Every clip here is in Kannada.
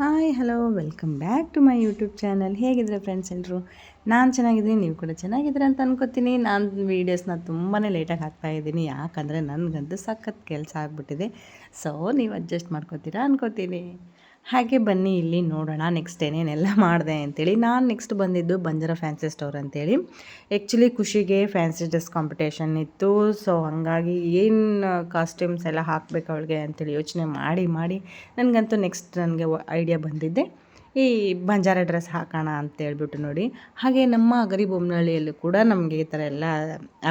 Hi hello welcome back to my YouTube channel ಹೇಗಿದ್ರೆ friends ಎಲ್ಲರೂ? ನಾನು ಚೆನ್ನಾಗಿದ್ದೀನಿ, ನೀವು ಕೂಡ ಚೆನ್ನಾಗಿದ್ದೀರ ಅಂತ ಅನ್ಕೋತೀನಿ. ನಾನು ವೀಡಿಯೋಸ್ನ ತುಂಬಾ ಲೇಟಾಗಿ ಹಾಕ್ತಾ ಇದ್ದೀನಿ. ಯಾಕಂದರೆ ನನಗಂತೂ ಸಖತ್ ಕೆಲಸ ಆಗಿಬಿಟ್ಟಿದೆ. ಸೊ ನೀವು ಅಡ್ಜಸ್ಟ್ ಮಾಡ್ಕೋತೀರಾ ಅನ್ಕೋತೀನಿ. ಹಾಗೆ ಬನ್ನಿ ಇಲ್ಲಿ ನೋಡೋಣ ನೆಕ್ಸ್ಟ್ ಏನೇನೆಲ್ಲ ಮಾಡಿದೆ ಅಂತೇಳಿ. ನಾನು ನೆಕ್ಸ್ಟ್ ಬಂದಿದ್ದು ಬಂಜಾರ ಫ್ಯಾನ್ಸಿ ಸ್ಟೋರ್ ಅಂತೇಳಿ. ಆ್ಯಕ್ಚುಲಿ ಖುಷಿಗೆ ಫ್ಯಾನ್ಸಿ ಡ್ರೆಸ್ ಕಾಂಪಿಟೇಷನ್ ಇತ್ತು. ಸೊ ಹಾಗಾಗಿ ಏನು ಕಾಸ್ಟ್ಯೂಮ್ಸ್ ಎಲ್ಲ ಹಾಕಬೇಕು ಅವಳಿಗೆ ಅಂತೇಳಿ ಯೋಚನೆ ಮಾಡಿ ಮಾಡಿ ನನಗಂತೂ ನೆಕ್ಸ್ಟ್ ನನಗೆ ಐಡಿಯಾ ಬಂದಿದ್ದೆ. ಈ ಬಂಜಾರ ಡ್ರೆಸ್ ಹಾಕೋಣ ಅಂತೇಳ್ಬಿಟ್ಟು ನೋಡಿ. ಹಾಗೆ ನಮ್ಮ ಗರಿಬೊಮ್ಮನಹಳ್ಳಿಯಲ್ಲೂ ಕೂಡ ನಮಗೆ ಈ ಥರ ಎಲ್ಲ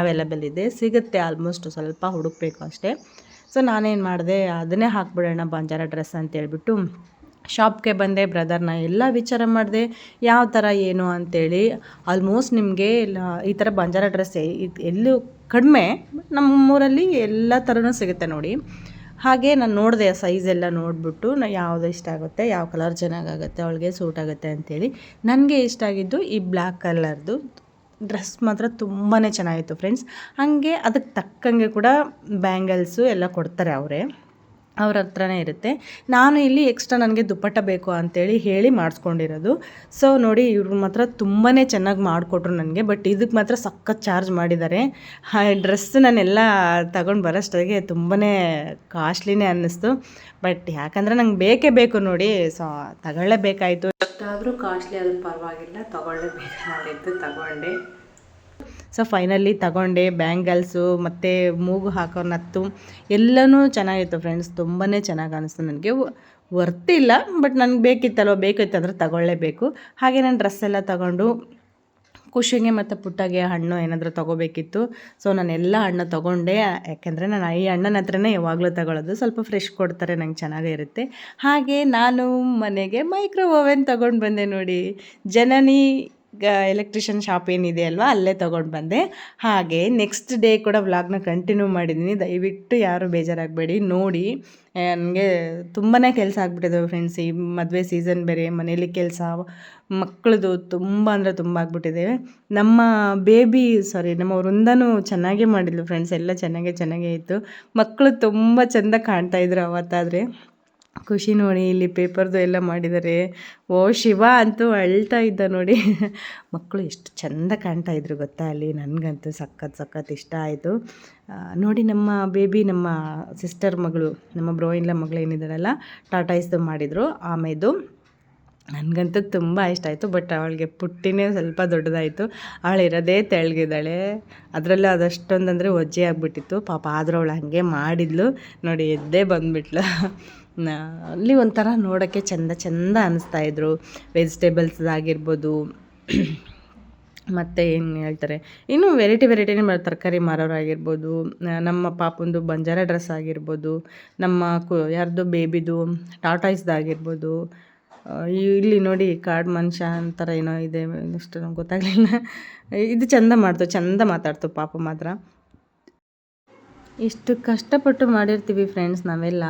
ಅವೈಲಬಲ್ ಇದೆ. ಸಿಗುತ್ತೆ ಆಲ್ಮೋಸ್ಟ್ ಸ್ವಲ್ಪ ಹುಡುಕಬೇಕು ಅಷ್ಟೇ. ಸೊ ನಾನೇನು ಮಾಡಿದೆ, ಅದನ್ನೇ ಹಾಕ್ಬಿಡೋಣ ಬಂಜಾರ ಡ್ರೆಸ್ ಅಂತೇಳ್ಬಿಟ್ಟು. ಶಾಪ್ಗೆ ಬಂದೆ ಬ್ರದರ್ನ ಎಲ್ಲ ವಿಚಾರ ಮಾಡಿದೆ, ಯಾವ ಥರ ಏನು? ಅಂತೇಳಿ ಆಲ್ಮೋಸ್ಟ್ ನಿಮಗೆ ಈ ಥರ ಬಂಜಾರ ಡ್ರೆಸ್ ಎಲ್ಲೂ ಕಡಿಮೆ ನಮ್ಮೂರಲ್ಲಿ ಎಲ್ಲ ಥರನೂ ಸಿಗುತ್ತೆ ನೋಡಿ. ಹಾಗೆ ನಾನು ನೋಡಿದೆ ಸೈಜ್ ಎಲ್ಲ ನೋಡಿಬಿಟ್ಟು, ನಾ ಯಾವುದು ಇಷ್ಟ ಆಗುತ್ತೆ, ಯಾವ ಕಲರ್ ಚೆನ್ನಾಗಾಗುತ್ತೆ, ಅವಳಿಗೆ ಸೂಟ್ ಆಗುತ್ತೆ ಅಂಥೇಳಿ ನನಗೆ ಇಷ್ಟ ಆಗಿದ್ದು ಈ ಬ್ಲ್ಯಾಕ್ ಕಲರ್ದು ಡ್ರೆಸ್ ಮಾತ್ರ ತುಂಬಾ ಚೆನ್ನಾಗಿತ್ತು ಫ್ರೆಂಡ್ಸ್ ಹಾಗೆ ಅದಕ್ಕೆ ತಕ್ಕಂಗೆ ಕೂಡ ಬ್ಯಾಂಗಲ್ಸು ಎಲ್ಲ ಕೊಡ್ತಾರೆ ಅವರೇ. ಅವ್ರ ಹತ್ರನೇ ಇರುತ್ತೆ. ನಾನು ಇಲ್ಲಿ ಎಕ್ಸ್ಟ್ರಾ ನನಗೆ ದುಪ್ಪಟ್ಟ ಬೇಕು ಅಂತೇಳಿ ಹೇಳಿ ಮಾಡಿಸ್ಕೊಂಡಿರೋದು. ಸೊ ನೋಡಿ ಇವ್ರ ಮಾತ್ರ ತುಂಬಾ ಚೆನ್ನಾಗಿ ಮಾಡಿಕೊಟ್ರು ನನಗೆ ಬಟ್ ಇದಕ್ಕೆ ಮಾತ್ರ ಸಖತ್ ಚಾರ್ಜ್ ಮಾಡಿದ್ದಾರೆ. ಡ್ರೆಸ್ ನಾನೆಲ್ಲ ತಗೊಂಡು ಬರೋಷ್ಟಿಗೆ ತುಂಬಾ ಕಾಸ್ಟ್ಲಿನೇ ಅನ್ನಿಸ್ತು. ಬಟ್ ಯಾಕಂದರೆ ನಂಗೆ ಬೇಕೇ ಬೇಕು ನೋಡಿ ಸೊ ತಗೊಳ್ಳೇಬೇಕಾಯಿತು. ಎಷ್ಟಾದರೂ ಕಾಸ್ಟ್ಲಿ ಆದರೂ ಪರವಾಗಿಲ್ಲ ತೊಗೊಳ್ಳೇಬೇಕಾಗಿತ್ತು ತಗೊಂಡೆ. ಸೊ ಫೈನಲಿ ತಗೊಂಡೆ ಬ್ಯಾಂಗಲ್ಸು ಮತ್ತು ಮೂಗು ಹಾಕೋ ನತ್ತು ಎಲ್ಲನೂ ಚೆನ್ನಾಗಿತ್ತು ಫ್ರೆಂಡ್ಸ್ ತುಂಬಾ ಚೆನ್ನಾಗಿ ಅನಿಸ್ತು. ನನಗೆ ವರ್ತಿಲ್ಲ ಬಟ್ ನನಗೆ ಬೇಕಿತ್ತಲ್ವ ಬೇಕಿತ್ತು ಅಂದರೆ ತಗೊಳ್ಳೇಬೇಕು. ಹಾಗೆ ನಾನು ಡ್ರೆಸ್ ಎಲ್ಲ ತಗೊಂಡು ಖುಷಿಗೆ ಮತ್ತು ಪುಟ್ಟಗೆ ಹಣ್ಣು ಏನಾದರೂ ತೊಗೋಬೇಕಿತ್ತು. ಸೊ ನಾನು ಎಲ್ಲ ಹಣ್ಣು ತೊಗೊಂಡೆ. ಯಾಕೆಂದರೆ ನಾನು ಈ ಹಣ್ಣನ ಹತ್ರನೇ ಯಾವಾಗಲೂ ತಗೊಳ್ಳೋದು ಸ್ವಲ್ಪ ಫ್ರೆಶ್ ಕೊಡ್ತಾರೆ, ನಂಗೆ ಚೆನ್ನಾಗೇ ಇರುತ್ತೆ. ಹಾಗೆ ನಾನು ಮನೆಗೆ ಮೈಕ್ರೋ ಓವೆನ್ ತೊಗೊಂಡು ಬಂದೆ ನೋಡಿ. ಜನನಿ ಎಲೆಕ್ಟ್ರಿಷಿಯನ್ ಶಾಪ್ ಏನಿದೆ ಅಲ್ವಾ, ಅಲ್ಲೇ ತೊಗೊಂಡು ಬಂದೆ. ಹಾಗೆ ನೆಕ್ಸ್ಟ್ ಡೇ ಕೂಡ ವ್ಲಾಗ್ನ ಕಂಟಿನ್ಯೂ ಮಾಡಿದ್ದೀನಿ ದಯವಿಟ್ಟು ಯಾರು ಬೇಜಾರಾಗಬೇಡಿ. ನೋಡಿ ನನಗೆ ತುಂಬಾ ಕೆಲಸ ಆಗ್ಬಿಟ್ಟಿದೆ ಫ್ರೆಂಡ್ಸ್ ಈ ಮದುವೆ ಸೀಸನ್ ಬೇರೆ, ಮನೇಲಿ ಕೆಲಸ ಮಕ್ಕಳದು ತುಂಬ ಅಂದರೆ ತುಂಬ ಆಗ್ಬಿಟ್ಟಿದೆ. ನಮ್ಮ ಬೇಬಿ ಸಾರಿ ನಮ್ಮ ವೃಂದನೂ ಚೆನ್ನಾಗೇ ಮಾಡಿದ್ಲು ಫ್ರೆಂಡ್ಸ್ ಎಲ್ಲ ಚೆನ್ನಾಗೇ ಚೆನ್ನಾಗೇ ಇತ್ತು. ಮಕ್ಕಳು ತುಂಬ ಚೆಂದ ಕಾಣ್ತಾಯಿದ್ರು ಅವತ್ತಾದರೆ. ಖುಷಿ ನೋಡಿ ಇಲ್ಲಿ ಪೇಪರ್ದು ಎಲ್ಲ ಮಾಡಿದ್ದಾರೆ. ಓ, ಶಿವ ಅಂತೂ ಅಳ್ತಾ ಇದ್ದ ನೋಡಿ. ಮಕ್ಕಳು ಎಷ್ಟು ಚಂದ ಕಾಣ್ತಾ ಇದ್ರು ಗೊತ್ತಾ ಅಲ್ಲಿ. ನನಗಂತೂ ಸಖತ್ ಸಖತ್ ಇಷ್ಟ ಆಯಿತು. ನೋಡಿ ನಮ್ಮ ಬೇಬಿ, ನಮ್ಮ ಸಿಸ್ಟರ್ ಮಗಳು, ನಮ್ಮ ಬ್ರೋಯಿನ್ಲ ಮಗಳು ಏನಿದ್ದಾರಲ್ಲ ಟಾಟಾಯಿಸ್ದು ಮಾಡಿದರು, ಆಮೇದು. ನನಗಂತೂ ತುಂಬ ಇಷ್ಟ ಆಯಿತು, ಬಟ್ ಅವಳಿಗೆ ಪುಟ್ಟಿನೇ ಸ್ವಲ್ಪ ದೊಡ್ಡದಾಯಿತು. ಅವಳು ಇರೋದೇ ತೆಳಗಿದ್ದಾಳೆ. ಅದರಲ್ಲೂ ಅದಷ್ಟೊಂದು ಅಂದರೆ ಒಜ್ಜೆ ಆಗಿಬಿಟ್ಟಿತ್ತು. ಪಾಪ ಆದರೂ ಅವಳು ಹಾಗೆ ಮಾಡಿದ್ಲು. ನೋಡಿ ಎದ್ದೇ ಬಂದುಬಿಟ್ಲು. ಅಲ್ಲಿ ಒಂಥರ ನೋಡೋಕ್ಕೆ ಚೆಂದ ಚೆಂದ ಅನ್ನಿಸ್ತಾಯಿದ್ರು ವೆಜಿಟೇಬಲ್ಸ್ ಆಗಿರ್ಬೋದು. ಮತ್ತು ಏನು ಹೇಳ್ತಾರೆ, ಇನ್ನೂ ವೆರೈಟಿ ವೆರೈಟಿನೇ ತರಕಾರಿ ಮಾರೋರಾಗಿರ್ಬೋದು. ನಮ್ಮ ಪಾಪಂದು ಬಂಜಾರ ಡ್ರೆಸ್ ಆಗಿರ್ಬೋದು. ನಮ್ಮ ಕು, ಯಾರ್ದು ಬೇಬಿದು ಟಾಟಾಯ್ಸ್ದಾಗಿರ್ಬೋದು ಇಲ್ಲಿ ನೋಡಿ ಕಾಡು ಮನುಷ್ಯ ಅಂತಾರ ಏನೋ ಇದೆ ಇಷ್ಟು ನಂಗೆ ಗೊತ್ತಾಗಲಿಲ್ಲ. ಇದು ಚಂದ ಮಾಡ್ತು, ಚಂದ ಮಾತಾಡ್ತು ಪಾಪ ಮಾತ್ರ. ಇಷ್ಟು ಕಷ್ಟಪಟ್ಟು ಮಾಡಿರ್ತೀವಿ ಫ್ರೆಂಡ್ಸ್ ನಾವೆಲ್ಲ.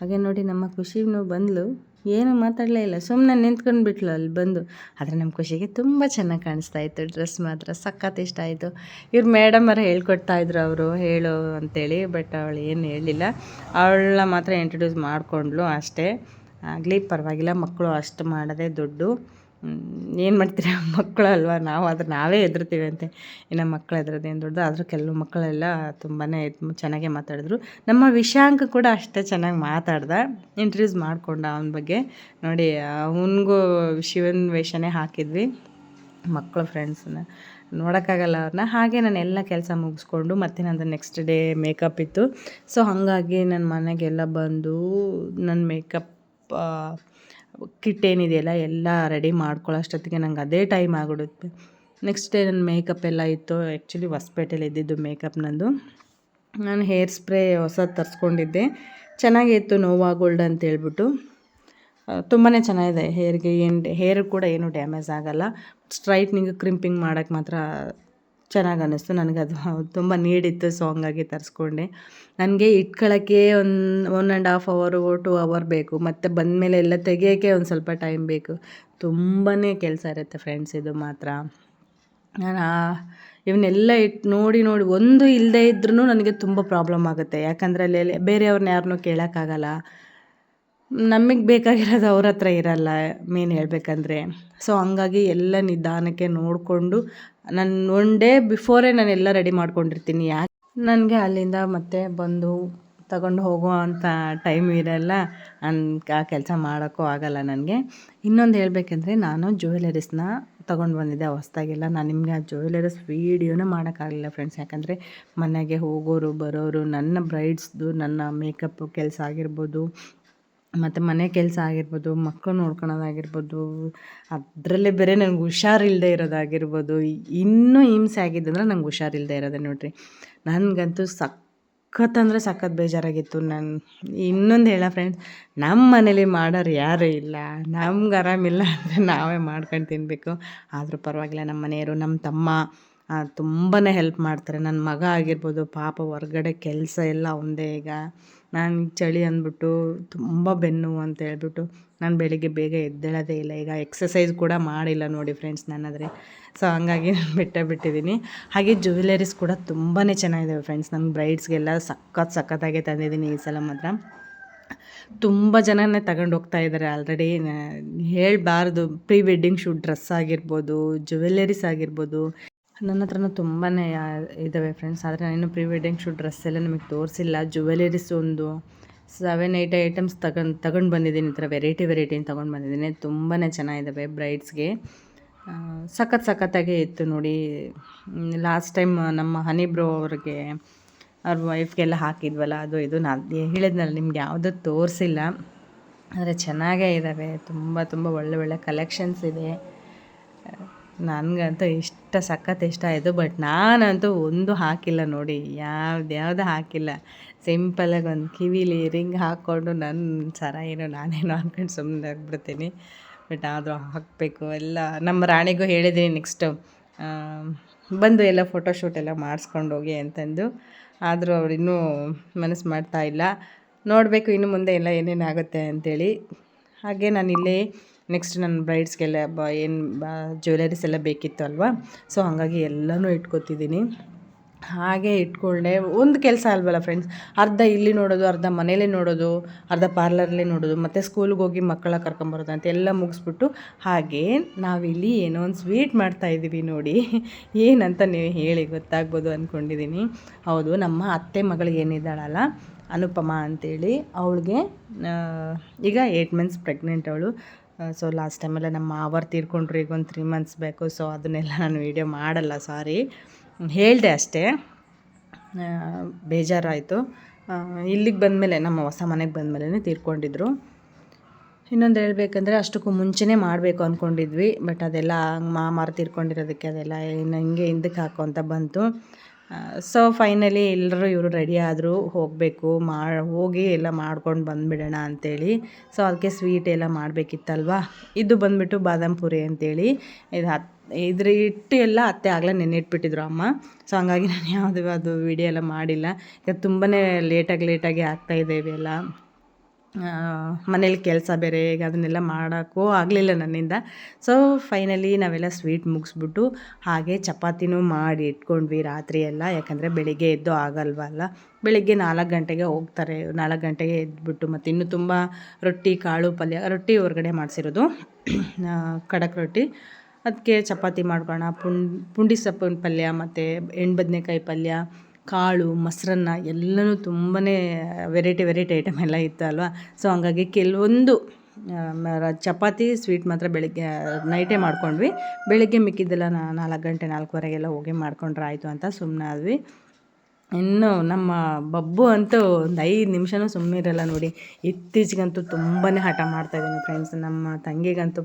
ಹಾಗೆ ನೋಡಿ ನಮ್ಮ ಖುಷಿನೂ ಬಂದಳು ಏನು ಮಾತಾಡಲೇ ಇಲ್ಲ. ಸುಮ್ಮನೆ ನಿಂತ್ಕೊಂಡು ಬಿಟ್ಲು ಅಲ್ಲಿ ಬಂದು. ಆದರೆ ನಮ್ಮ ಖುಷಿಗೆ ತುಂಬ ಚೆನ್ನಾಗಿ ಕಾಣಿಸ್ತಾ ಇತ್ತು. ಡ್ರೆಸ್ ಮಾತ್ರ ಸಖತ್ ಇಷ್ಟ ಆಯಿತು. ಇವ್ರು ಮೇಡಮ್ ಅವ್ರು ಹೇಳ್ಕೊಡ್ತಾ ಇದ್ರು ಅವರು, ಹೇಳು ಅಂತೇಳಿ ಬಟ್ ಅವಳು ಏನು ಹೇಳಿಲ್ಲ ಅವಳನ್ನ ಮಾತ್ರ ಇಂಟ್ರೊಡ್ಯೂಸ್ ಮಾಡಿಕೊಂಡ್ಲು ಅಷ್ಟೇ. ಆಗಲಿ, ಪರವಾಗಿಲ್ಲ ಮಕ್ಕಳು ಅಷ್ಟು ಮಾಡೋದೇ ದುಡ್ಡು. ಏನು ಮಾಡ್ತೀರ? ಮಕ್ಕಳು ಅಲ್ವಾ? ನಾವು ಅದ್ರ ನಾವೇ ಹೆದರ್ತೀವಿ ಅಂತೆ. ಇನ್ನು ಮಕ್ಕಳು ಹೆದ್ರೋದೇನು ದೊಡ್ಡದು? ಆದರೂ ಕೆಲವು ಮಕ್ಕಳೆಲ್ಲ ತುಂಬಾ ಚೆನ್ನಾಗೇ ಮಾತಾಡಿದ್ರು. ನಮ್ಮ ವಿಶಾಂಕ್ ಕೂಡ ಅಷ್ಟೇ ಚೆನ್ನಾಗಿ ಮಾತಾಡ್ದ. ಇಂಟ್ರಡ್ಯೂಸ್ ಮಾಡಿಕೊಂಡ ಅವನ ಬಗ್ಗೆ. ನೋಡಿ, ಅವನಿಗೂ ಶಿವನ್ ವೇಷನೇ ಹಾಕಿದ್ವಿ. ಮಕ್ಕಳು ಫ್ರೆಂಡ್ಸನ್ನ ನೋಡೋಕ್ಕಾಗಲ್ಲ ಅವ್ರನ್ನ ಹಾಗೆ ನಾನು ಎಲ್ಲ ಕೆಲಸ ಮುಗಿಸ್ಕೊಂಡು ಮತ್ತೆ ನಂದು ನೆಕ್ಸ್ಟ್ ಡೇ ಮೇಕಪ್ ಇತ್ತು. ಸೊ ಹಾಗಾಗಿ ನನ್ನ ಮನೆಗೆಲ್ಲ ಬಂದು ನನ್ನ ಮೇಕಪ್ ಕಿಟ್ ಏನಿದೆಯಲ್ಲ ಎಲ್ಲ ರೆಡಿ ಮಾಡ್ಕೊಳ್ಳೋಷ್ಟೊತ್ತಿಗೆ ನಂಗೆ ಅದೇ ಟೈಮ್ ಆಗಿಬಿಡುತ್ತೆ. ನೆಕ್ಸ್ಟ್ ಡೇ ನನ್ನ ಮೇಕಪ್ ಎಲ್ಲ ಇತ್ತು. ಆ್ಯಕ್ಚುಲಿ ಹೊಸ್ಪೇಟೆಲಿ ಇದ್ದಿದ್ದು ಮೇಕಪ್ ನಂದು. ನಾನು ಹೇರ್ ಸ್ಪ್ರೇ ಹೊಸದು ತರಿಸ್ಕೊಂಡಿದ್ದೆ. ಚೆನ್ನಾಗಿತ್ತು ನೋವಾ ಗೋಲ್ಡ್ ಅಂತ ಹೇಳ್ಬಿಟ್ಟು. ತುಂಬಾ ಚೆನ್ನಾಗಿದೆ ಹೇರ್ಗೆ ಏನು ಹೇರ್ ಕೂಡ ಏನು ಡ್ಯಾಮೇಜ್ ಆಗೋಲ್ಲ. ಸ್ಟ್ರೈಟ್ನಿಂಗ್ ಕ್ರಿಂಪಿಂಗ್ ಮಾಡೋಕ್ಕೆ ಮಾತ್ರ ಚೆನ್ನಾಗಿ ಅನ್ನಿಸ್ತು. ನನಗೆ ಅದು ತುಂಬ ನೀಡಿತ್ತು ಸೊ ಹಂಗಾಗಿ ತರಿಸ್ಕೊಂಡೆ. ನನಗೆ ಇಟ್ಕೊಳ್ಳೋಕ್ಕೆ ಒಂದು ಒನ್ ಆ್ಯಂಡ್ ಹಾಫ್ ಅವರು ಟು ಅವರ್ ಬೇಕು. ಮತ್ತು ಬಂದಮೇಲೆ ಎಲ್ಲ ತೆಗಿಯೋಕ್ಕೆ ಒಂದು ಸ್ವಲ್ಪ ಟೈಮ್ ಬೇಕು. ತುಂಬಾ ಕೆಲಸ ಇರುತ್ತೆ ಫ್ರೆಂಡ್ಸ್ ಇದು ಮಾತ್ರ. ನಾನು ಇವನ್ನೆಲ್ಲ ಇಟ್ಟು ನೋಡಿ ನೋಡಿ, ಒಂದು ಇಲ್ಲದೆ ಇದ್ರೂ ನನಗೆ ತುಂಬ ಪ್ರಾಬ್ಲಮ್ ಆಗುತ್ತೆ. ಯಾಕಂದರೆ ಅಲ್ಲಿ ಬೇರೆಯವ್ರನ್ನ ಯಾರನ್ನೂ ಕೇಳೋಕ್ಕಾಗಲ್ಲ. ನಮಗೆ ಬೇಕಾಗಿರೋದು ಅವ್ರ ಹತ್ರ ಇರಲ್ಲ, ಮೇನ್ ಹೇಳಬೇಕಂದ್ರೆ. ಸೊ ಹಂಗಾಗಿ ಎಲ್ಲ ನಿಧಾನಕ್ಕೆ ನೋಡಿಕೊಂಡು ನಾನು ಒನ್ ಡೇ ಬಿಫೋರೇ ನಾನು ಎಲ್ಲ ರೆಡಿ ಮಾಡ್ಕೊಂಡಿರ್ತೀನಿ. ಯಾಕೆ? ನನಗೆ ಅಲ್ಲಿಂದ ಮತ್ತೆ ಬಂದು ತಗೊಂಡು ಹೋಗೋ ಅಂಥ ಟೈಮ್ ಇರಲ್ಲ ಆ ಕೆಲಸ ಮಾಡೋಕ್ಕೂ ಆಗಲ್ಲ ನನಗೆ. ಇನ್ನೊಂದು ಹೇಳಬೇಕಂದ್ರೆ, ನಾನು ಜ್ಯುವೆಲರೀಸ್ನ ತೊಗೊಂಡು ಬಂದಿದ್ದೆ ಹೊಸ್ದಾಗೆಲ್ಲ. ನಾನು ನಿಮಗೆ ಆ ಜ್ಯುವೆಲರೀಸ್ ವೀಡಿಯೋನೇ ಮಾಡೋಕ್ಕಾಗಲಿಲ್ಲ ಫ್ರೆಂಡ್ಸ್ ಯಾಕಂದರೆ ಮನೆಗೆ ಹೋಗೋರು, ಬರೋರು, ನನ್ನ ಬ್ರೈಡ್ಸ್ದು ನನ್ನ ಮೇಕಪ್ ಕೆಲಸ ಆಗಿರ್ಬೋದು ಮತ್ತು ಮನೆ ಕೆಲಸ ಆಗಿರ್ಬೋದು, ಮಕ್ಕಳು ನೋಡ್ಕೊಳೋದಾಗಿರ್ಬೋದು, ಅದರಲ್ಲೇ ಬೇರೆ ನನಗೆ ಹುಷಾರಿಲ್ಲದೆ ಇರೋದಾಗಿರ್ಬೋದು ಇನ್ನೂ ಹಿಂಸೆ ಆಗಿದ್ದಂದ್ರೆ ನಂಗೆ ಹುಷಾರಿಲ್ಲದೆ ಇರೋದೇ ನೋಡಿರಿ. ನನಗಂತೂ ಸಖತ್ ಅಂದರೆ ಸಖತ್ ಬೇಜಾರಾಗಿತ್ತು. ನಾನು, ಇನ್ನೊಂದು ಹೇಳ ಫ್ರೆಂಡ್ಸ್ ನಮ್ಮ ಮನೇಲಿ ಮಾಡೋರು ಯಾರೂ ಇಲ್ಲ. ನಮ್ಗೆ ಆರಾಮಿಲ್ಲ ಅಂದರೆ ನಾವೇ ಮಾಡ್ಕೊಂಡು ತಿನ್ನಬೇಕು ಆದರೂ ಪರವಾಗಿಲ್ಲ ನಮ್ಮ ಮನೆಯವರು ನಮ್ಮ ತಮ್ಮ ತುಂಬಾ ಹೆಲ್ಪ್ ಮಾಡ್ತಾರೆ. ನನ್ನ ಮಗ ಆಗಿರ್ಬೋದು, ಪಾಪ ಹೊರ್ಗಡೆ ಕೆಲಸ ಎಲ್ಲ ಒಂದೇ ಈಗ. ನಾನು ಚಳಿ ಅಂದ್ಬಿಟ್ಟು ತುಂಬ ಬೆನ್ನು ಅಂತ ಹೇಳ್ಬಿಟ್ಟು ನಾನು ಬೆಳಿಗ್ಗೆ ಬೇಗ ಎದ್ದೇಳೋದೇ ಇಲ್ಲ. ಈಗ ಎಕ್ಸಸೈಸ್ ಕೂಡ ಮಾಡಿಲ್ಲ ನೋಡಿ ಫ್ರೆಂಡ್ಸ್ ನಾನಾದರೆ ಸೊ ಹಂಗಾಗಿ ನಾನು ಬಿಟ್ಟೇ ಬಿಟ್ಟಿದ್ದೀನಿ ಹಾಗೆ ಜ್ಯುವೆಲರೀಸ್ ಕೂಡ ತುಂಬಾ ಚೆನ್ನಾಗಿದ್ದಾವೆ ಫ್ರೆಂಡ್ಸ್ ನನ್ನ ಬ್ರೈಡ್ಸ್ಗೆಲ್ಲ ಸಖತ್ ಸಖತ್ತಾಗೆ ತಂದಿದ್ದೀನಿ ಈ ಸಲ ಮಾತ್ರ. ತುಂಬ ಜನನೇ ತಗೊಂಡು ಹೋಗ್ತಾ ಇದ್ದಾರೆ ಆಲ್ರೆಡಿ ಹೇಳಬಾರ್ದು. ಪ್ರೀ ವೆಡ್ಡಿಂಗ್ ಶೂಟ್ ಡ್ರೆಸ್ ಆಗಿರ್ಬೋದು ಜ್ಯುವೆಲ್ಲರೀಸ್ ಆಗಿರ್ಬೋದು. ನನ್ನ ಹತ್ರನೂ ತುಂಬಾ ಇದ್ದಾವೆ ಫ್ರೆಂಡ್ಸ್ ಆದರೆ ನಾನು ಪ್ರೀ ವೆಡ್ಡಿಂಗ್ ಶೂಟ್ ಡ್ರೆಸ್ ಎಲ್ಲ ನಿಮಗೆ ತೋರಿಸಿಲ್ಲ. ಜುವೆಲರೀಸ್ ಒಂದು ಸೆವೆನ್ ಏಯ್ಟ್ ಐಟಮ್ಸ್ ತಗೊಂಡು ತಗೊಂಡು ಬಂದಿದ್ದೀನಿ. ಈ ಥರ ವೆರೈಟಿ ವೆರೈಟಿನ ತೊಗೊಂಡು ಬಂದಿದ್ದೀನಿ. ತುಂಬಾ ಚೆನ್ನಾಗಿದ್ದಾವೆ ಬ್ರೈಡ್ಸ್ಗೆ ಸಖತ್ ಸಖತ್ತಾಗೇ ಇತ್ತು ನೋಡಿ. ಲಾಸ್ಟ್ ಟೈಮ್ ನಮ್ಮ ಹನಿ ಬ್ರೋ ಅವ್ರಿಗೆ, ಅವ್ರ ವೈಫ್ಗೆಲ್ಲ ಹಾಕಿದ್ವಲ್ಲ, ಅದು, ಇದು ನಾನು ಹೇಳಿದ್ನಲ್ಲ, ನಿಮ್ಗೆ ಯಾವುದೂ ತೋರಿಸಿಲ್ಲ. ಆದರೆ ಚೆನ್ನಾಗೇ ಇದ್ದಾವೆ ತುಂಬ ತುಂಬ ಒಳ್ಳೆ ಒಳ್ಳೆ ಕಲೆಕ್ಷನ್ಸ್ ಇದೆ. ನನಗಂತೂ ಇಷ್ಟ, ಸಖತ್ ಇಷ್ಟ ಆಯಿತು ಬಟ್ ನಾನಂತೂ ಒಂದು ಹಾಕಿಲ್ಲ ನೋಡಿ, ಯಾವ್ದು ಯಾವುದು ಹಾಕಿಲ್ಲ. ಸಿಂಪಲಾಗಿ ಒಂದು ಕಿವಿಲಿ ರಿಂಗ್ ಹಾಕ್ಕೊಂಡು ನನ್ನ ಸರ ಏನೋ ನಾನೇನೋ ಅಂದ್ಕೊಂಡು ಸುಮ್ಮನೆ ಆಗ್ಬಿಡ್ತೀನಿ. ಬಟ್ ಆದರೂ ಹಾಕಬೇಕು, ಎಲ್ಲ ನಮ್ಮ ರಾಣಿಗೂ ಹೇಳಿದ್ದೀನಿ ನೆಕ್ಸ್ಟು ಬಂದು ಎಲ್ಲ ಫೋಟೋಶೂಟ್ ಎಲ್ಲ ಮಾಡಿಸ್ಕೊಂಡು ಹೋಗಿ ಅಂತಂದು. ಆದರೂ ಅವ್ರು ಇನ್ನೂ ಮನಸ್ಸು ಮಾಡ್ತಾ ಇಲ್ಲ. ನೋಡಬೇಕು ಇನ್ನು ಮುಂದೆ ಎಲ್ಲ ಏನೇನಾಗುತ್ತೆ ಅಂಥೇಳಿ ಹಾಗೆ ನಾನು ಇಲ್ಲೇ ನೆಕ್ಸ್ಟ್ ನನ್ನ ಬ್ರೈಡ್ಸ್ಗೆಲ್ಲ ಬ ಏನು ಬ ಜ್ಯುವೆಲರೀಸ್ ಎಲ್ಲ ಬೇಕಿತ್ತು ಅಲ್ವಾ? ಸೊ ಹಾಗಾಗಿ ಎಲ್ಲನೂ ಇಟ್ಕೊತಿದ್ದೀನಿ ಹಾಗೆ ಇಟ್ಕೊಂಡೆ ಒಂದು ಕೆಲಸ ಅಲ್ವಲ್ಲ ಫ್ರೆಂಡ್ಸ್ ಅರ್ಧ ಇಲ್ಲಿ ನೋಡೋದು, ಅರ್ಧ ಮನೇಲೇ ನೋಡೋದು, ಅರ್ಧ ಪಾರ್ಲರ್ಲೇ ನೋಡೋದು, ಮತ್ತು ಸ್ಕೂಲ್ಗೆ ಹೋಗಿ ಮಕ್ಕಳ ಕರ್ಕೊಂಬರೋದು ಅಂತ ಎಲ್ಲ ಮುಗಿಸ್ಬಿಟ್ಟು ಹಾಗೆ ನಾವಿಲ್ಲಿ ಏನೋ ಒಂದು ಸ್ವೀಟ್ ಮಾಡ್ತಾಯಿದ್ದೀವಿ ನೋಡಿ. ಏನಂತ ನೀವು ಹೇಳಿ ಗೊತ್ತಾಗ್ಬೋದು ಅಂದ್ಕೊಂಡಿದ್ದೀನಿ ಹೌದು, ನಮ್ಮ ಅತ್ತೆ ಮಗಳಿಗೆ ಏನಿದ್ದಾಳಲ್ಲ, ಅನುಪಮ ಅಂತೇಳಿ, ಅವಳಿಗೆ ಈಗ ಏಯ್ಟ್ ಮಂತ್ಸ್ ಪ್ರೆಗ್ನೆಂಟ್ ಅವಳು. ಸೊ ಲಾಸ್ಟ್ ಟೈಮೆಲ್ಲ ನಮ್ಮ ಅವರ್ ತೀರ್ಕೊಂಡ್ರು, ಈಗ ಒಂದು ತ್ರೀ ಮಂತ್ಸ್ ಬೇಕು ಸೊ ಅದನ್ನೆಲ್ಲ ನಾನು ವೀಡಿಯೋ ಮಾಡಲ್ಲ ಸಾರಿ ಹೇಳಿದೆ ಅಷ್ಟೇ. ಬೇಜಾರಾಯಿತು. ಇಲ್ಲಿಗೆ ಬಂದಮೇಲೆ, ನಮ್ಮ ಹೊಸ ಮನೆಗೆ ಬಂದಮೇಲೆ ತೀರ್ಕೊಂಡಿದ್ರು. ಇನ್ನೊಂದು ಹೇಳಬೇಕಂದ್ರೆ, ಅಷ್ಟಕ್ಕೂ ಮುಂಚೆನೇ ಮಾಡಬೇಕು ಅಂದ್ಕೊಂಡಿದ್ವಿ ಬಟ್ ಅದೆಲ್ಲ ಮಾಮಾರು ತೀರ್ಕೊಂಡಿರೋದಕ್ಕೆ ಅದೆಲ್ಲ ಇನ್ನು ಹಿಂಗೆ ಹಿಂದಕ್ಕೆ ಹಾಕೋ ಅಂತ ಬಂತು. ಸೊ ಫೈನಲಿ ಎಲ್ಲರೂ ಇವರು ರೆಡಿ ಆದರು ಹೋಗಬೇಕು, ಮಾ, ಹೋಗಿ ಎಲ್ಲ ಮಾಡ್ಕೊಂಡು ಬಂದುಬಿಡೋಣ ಅಂಥೇಳಿ ಸೊ ಅದಕ್ಕೆ ಸ್ವೀಟ್ ಎಲ್ಲ ಮಾಡಬೇಕಿತ್ತಲ್ವ? ಇದು ಬಂದುಬಿಟ್ಟು ಬಾದಾಮ್ ಪುರಿ ಅಂತೇಳಿ. ಇದು ಹತ್ತು ಇದ್ರ ಇಟ್ಟು ಎಲ್ಲ ಅತ್ತೆ ಆಗಲೇ ನೆನೆಟ್ಬಿಟ್ಟಿದ್ರು ಅಮ್ಮ. ಸೊ ಹಂಗಾಗಿ ನಾನು ಯಾವುದು, ಅದು ವೀಡಿಯೋ ಎಲ್ಲ ಮಾಡಿಲ್ಲ. ಈಗ ತುಂಬಾ ಲೇಟಾಗಿ ಲೇಟಾಗಿ ಆಗ್ತಾಯಿದೆ ಇವೆಲ್ಲ ಮನೇಲಿ ಕೆಲಸ ಬೇರೆ, ಈಗ ಅದನ್ನೆಲ್ಲ ಮಾಡೋಕ್ಕೂ ಆಗಲಿಲ್ಲ ನನ್ನಿಂದ. ಸೊ ಫೈನಲಿ ನಾವೆಲ್ಲ ಸ್ವೀಟ್ ಮುಗಿಸ್ಬಿಟ್ಟು ಹಾಗೆ ಚಪಾತಿನೂ ಮಾಡಿ ಇಟ್ಕೊಂಡ್ವಿ ರಾತ್ರಿ ಎಲ್ಲ. ಯಾಕಂದರೆ ಬೆಳಿಗ್ಗೆ ಎದ್ದು ಆಗಲ್ವಲ್ಲ ಬೆಳಿಗ್ಗೆ ನಾಲ್ಕು ಗಂಟೆಗೆ ಹೋಗ್ತಾರೆ. ನಾಲ್ಕು ಗಂಟೆಗೆ ಎದ್ಬಿಟ್ಟು ಮತ್ತು ಇನ್ನೂ ತುಂಬ ರೊಟ್ಟಿ, ಕಾಳು ಪಲ್ಯ, ರೊಟ್ಟಿ ಹೊರಗಡೆ ಮಾಡಿಸಿರೋದು. ಖಡಕ್ ರೊಟ್ಟಿ. ಅದಕ್ಕೆ ಚಪಾತಿ ಮಾಡ್ಕೊಳ್ಳೋಣ ಪುಂಡಿ ಸೊಪ್ಪಿನ ಪಲ್ಯ ಮತ್ತು ಎಣ್ಣೆ ಬದನೆಕಾಯಿ ಪಲ್ಯ ಕಾಳು, ಮೊಸರನ್ನ ಎಲ್ಲನೂ ತುಂಬಾ ವೆರೈಟಿ ವೆರೈಟಿ ಐಟಮ್ ಎಲ್ಲ ಇತ್ತು ಅಲ್ವಾ? ಸೊ ಹಂಗಾಗಿ ಕೆಲವೊಂದು ಚಪಾತಿ ಸ್ವೀಟ್ ಮಾತ್ರ ಬೆಳಗ್ಗೆ ನೈಟೇ ಮಾಡ್ಕೊಂಡ್ವಿ. ಬೆಳಗ್ಗೆ ಮಿಕ್ಕಿದ್ದೆಲ್ಲ ನಾಲ್ಕು ಗಂಟೆ, ನಾಲ್ಕುವರೆಗೆಲ್ಲ ಹೋಗಿ ಮಾಡ್ಕೊಂಡ್ರೆ ಆಯಿತು ಅಂತ ಸುಮ್ಮನಾದ್ವಿ ಇನ್ನು ನಮ್ಮ ಬಬ್ಬು ಅಂತೂ ಒಂದು ಐದು ನಿಮಿಷನೂ ಸುಮ್ಮನೆ ಇರಲ್ಲ ನೋಡಿ. ಇತ್ತೀಚೆಗಂತೂ ತುಂಬಾ ಹಠ ಮಾಡ್ತಾಯಿದ್ದೀನಿ ಫ್ರೆಂಡ್ಸ್ ನಮ್ಮ ತಂಗಿಗಂತೂ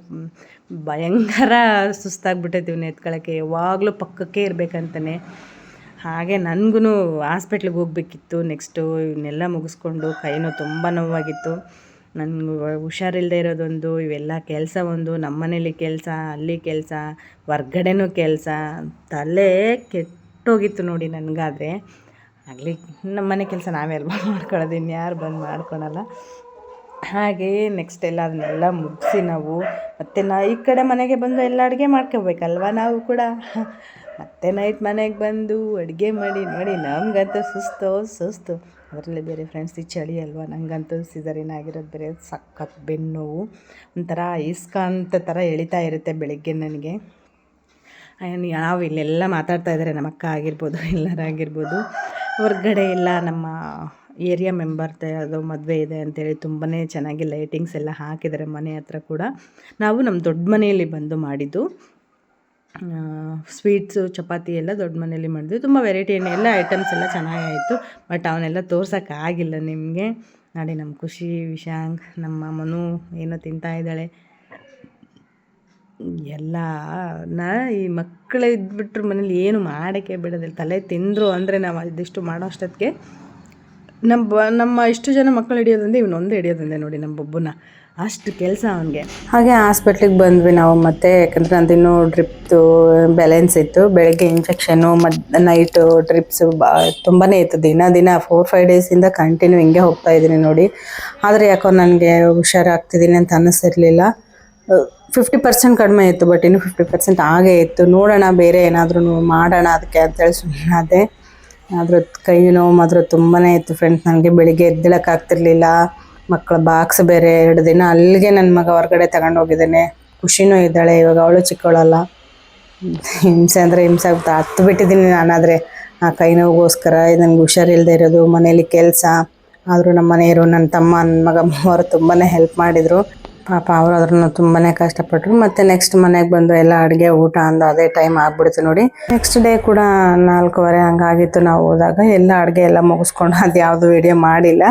ಭಯಂಕರ ಸುಸ್ತಾಗಿಬಿಟ್ಟಿದ್ದೀವಿ ಎತ್ಕೊಳ್ಳೋಕ್ಕೆ ಯಾವಾಗಲೂ ಪಕ್ಕಕ್ಕೆ ಇರಬೇಕಂತಾನೆ. ಹಾಗೆ ನನಗೂ ಹಾಸ್ಪಿಟ್ಲಿಗೆ ಹೋಗ್ಬೇಕಿತ್ತು. ನೆಕ್ಸ್ಟು ಇವನ್ನೆಲ್ಲ ಮುಗಿಸ್ಕೊಂಡು ಕೈನೂ ತುಂಬ ನೋವಾಗಿತ್ತು. ನನಗೆ ಹುಷಾರಿಲ್ಲದೆ ಇರೋದೊಂದು, ಇವೆಲ್ಲ ಕೆಲಸ ಒಂದು ನಮ್ಮ ಮನೇಲಿ ಕೆಲಸ, ಅಲ್ಲಿ ಕೆಲಸ, ಹೊರ್ಗಡೆನೂ ಕೆಲಸ, ತಲೆ ಕೆಟ್ಟೋಗಿತ್ತು ನೋಡಿ ನನಗಾದರೆ. ಆಗಲಿ ನಮ್ಮ ಮನೆ ಕೆಲಸ ನಾವೇ ಅಲ್ವಾ ಮಾಡ್ಕೊಳ್ಳೋದು, ಇನ್ಯಾರು ಬಂದು ಮಾಡ್ಕೊಳಲ್ಲ. ಹಾಗೆ ನೆಕ್ಸ್ಟ್ ಎಲ್ಲ ಅದನ್ನೆಲ್ಲ ಮುಗಿಸಿ ನಾವು ಮತ್ತು ನಾ ಈ ಕಡೆ ಮನೆಗೆ ಬಂದು ಎಲ್ಲ ಅಡುಗೆ ಮಾಡ್ಕೋಬೇಕಲ್ವ? ನಾವು ಕೂಡ. ಮತ್ತೆ ನೈಟ್ ಮನೆಗೆ ಬಂದು ಅಡುಗೆ ಮಾಡಿ ನೋಡಿ ನಮಗಂತೂ ಸುಸ್ತು ಸುಸ್ತು. ಅದರಲ್ಲಿ ಬೇರೆ ಫ್ರೆಂಡ್ಸ್ ಈ ಚಳಿ ಅಲ್ವಾ? ನನಗಂತೂ ಸಿಸರಿನ್ ಆಗಿರೋದು ಬೇರೆ ಸಖತ್ ನೋವು ಒಂಥರ ಇಸ್ಕಾಂತ ಥರ ಎಳಿತಾ ಇರುತ್ತೆ ಬೆಳಿಗ್ಗೆ ನನಗೆ. ನಾವು ಇಲ್ಲೆಲ್ಲ ಮಾತಾಡ್ತಾ ಇದ್ದಾರೆ ನಮ್ಮ ಅಕ್ಕ ಆಗಿರ್ಬೋದು ಎಲ್ಲರಾಗಿರ್ಬೋದು ಹೊರ್ಗಡೆ ಎಲ್ಲ ನಮ್ಮ ಏರಿಯಾ ಮೆಂಬರ್ದೆ ಅದು ಮದುವೆ ಇದೆ ಅಂತೇಳಿ ತುಂಬಾ ಚೆನ್ನಾಗಿ ಲೈಟಿಂಗ್ಸ್ ಎಲ್ಲ ಹಾಕಿದ್ದಾರೆ ಮನೆ ಹತ್ರ ಕೂಡ. ನಾವು ನಮ್ಮ ದೊಡ್ಡ ಮನೆಯಲ್ಲಿ ಬಂದು ಮಾಡಿದ್ದು. ಸ್ವೀಟ್ಸು ಚಪಾತಿ ಎಲ್ಲ ದೊಡ್ಡ ಮನೇಲಿ ಮಾಡಿದ್ವಿ. ತುಂಬ ವೆರೈಟಿ ಎಲ್ಲ ಐಟಮ್ಸ್ ಎಲ್ಲ ಚೆನ್ನಾಗಾಯಿತು. ಬಟ್ ಅವನ್ನೆಲ್ಲ ತೋರ್ಸೋಕ್ಕಾಗಿಲ್ಲ ನಿಮಗೆ. ನೋಡಿ ನಮ್ಮ ಖುಷಿ, ವಿಶಾಂಕ್, ನಮ್ಮ ಮನು ಏನೋ ತಿಂತಾ ಇದ್ದಾಳೆ. ಎಲ್ಲ ನಾ ಈ ಮಕ್ಕಳು ಇದ್ಬಿಟ್ರೆ ಮನೇಲಿ ಏನು ಮಾಡೋಕ್ಕೆ ಬಿಡೋದಿಲ್ಲ. ತಲೆ ತಿಂದರು ಅಂದರೆ ನಾವು ಅದಿಷ್ಟು ಮಾಡೋ ಅಷ್ಟೊತ್ತಿಗೆ ನಮ್ಮ ನಮ್ಮ ಇಷ್ಟು ಜನ ಮಕ್ಕಳು ಹಿಡಿಯೋದಂದೇ ಇವನೊಂದು ಹಿಡಿಯೋದಂದೆ ನೋಡಿ ನಮ್ಮ ಬೊಬ್ಬನ. ಅಷ್ಟು ಕೆಲಸ ಅವನಿಗೆ. ಹಾಗೆ ಹಾಸ್ಪಿಟ್ಲಿಗೆ ಬಂದ್ವಿ ನಾವು ಮತ್ತೆ, ಯಾಕಂದರೆ ನಂದಿನ್ನೂ ಡ್ರಿಪ್ದು ಬ್ಯಾಲೆನ್ಸ್ ಇತ್ತು. ಬೆಳಗ್ಗೆ ಮದ್ ನೈಟು ಡ್ರಿಪ್ಸು ಬಾ ತುಂಬಾ ಇತ್ತು. ದಿನ ದಿನ ಫೋರ್ ಫೈವ್ ಡೇಸಿಂದ ಕಂಟಿನ್ಯೂ ಹಿಂಗೆ ಹೋಗ್ತಾ ಇದ್ದೀನಿ ನೋಡಿ. ಆದರೆ ಯಾಕೋ ನನಗೆ ಹುಷಾರಾಗ್ತಿದ್ದೀನಿ ಅಂತ ಅನ್ನಿಸ್ತಿರ್ಲಿಲ್ಲ ಫಿಫ್ಟಿ ಪರ್ಸೆಂಟ್ ಕಡಿಮೆ ಇತ್ತು ಬಟ್ ಇನ್ನು ಫಿಫ್ಟಿ ಪರ್ಸೆಂಟ್ ಆಗೇ ಇತ್ತು. ನೋಡೋಣ, ಬೇರೆ ಏನಾದರೂ ಮಾಡೋಣ ಅದಕ್ಕೆ ಅಂತೇಳಿ ಸುಮ್ಮನಾದೆ ಅದ್ರ ಕೈ ನೋವು ಮಾತ್ರ ತುಂಬಾ ಇತ್ತು. ಫ್ರೆಂಡ್ಸ್ ನನಗೆ ಬೆಳಿಗ್ಗೆ ಎದ್ದೇಳಕ್ಕಾಗ್ತಿರ್ಲಿಲ್ಲ. ಮಕ್ಕಳ ಬಾಕ್ಸ್ ಬೇರೆ, ಎರಡು ದಿನ ಅಲ್ಲಿಗೆ ನನ್ನ ಮಗ ಹೊರಗಡೆ ತಗೊಂಡು ಹೋಗಿದ್ದೇನೆ. ಖುಷಿನೂ ಇದ್ದಾಳೆ, ಇವಾಗ ಅವಳು ಚಿಕ್ಕವಳಲ್ಲ. ಹಿಂಸೆ ಅಂದರೆ ಹಿಂಸೆ ಆಗುತ್ತೆ ಹತ್ತು ಬಿಟ್ಟಿದ್ದೀನಿ ನಾನಾದರೆ. ಆ ಕೈ ನೋವಿಗೋಸ್ಕರ ನನಗೆ ಹುಷಾರಿಲ್ಲದೆ ಇರೋದು, ಮನೇಲಿ ಕೆಲಸ. ಆದರೂ ನಮ್ಮ ಮನೆಯವರು ನನ್ನ ತಮ್ಮ ನನ್ನ ಮಗ ಅವರು ತುಂಬಾ ಹೆಲ್ಪ್ ಮಾಡಿದರು. ಪಾಪ ಅವರು ಅದ್ರನ್ನ ತುಂಬಾ ಕಷ್ಟಪಟ್ಟರು ಮತ್ತೆ ನೆಕ್ಸ್ಟ್ ಮನೆಗೆ ಬಂದು ಎಲ್ಲ ಅಡುಗೆ, ಊಟ ಅಂದ ಅದೇ ಟೈಮ್ ಆಗ್ಬಿಡ್ತು ನೋಡಿ. ನೆಕ್ಸ್ಟ್ ಡೇ ಕೂಡ ನಾಲ್ಕೂವರೆ ಹಂಗಾಗಿತ್ತು ನಾವು ಹೋದಾಗ. ಎಲ್ಲ ಅಡುಗೆ ಎಲ್ಲ ಮುಗಿಸ್ಕೊಂಡು ಅದು ಯಾವುದು ವಿಡಿಯೋ ಮಾಡಿಲ್ಲ.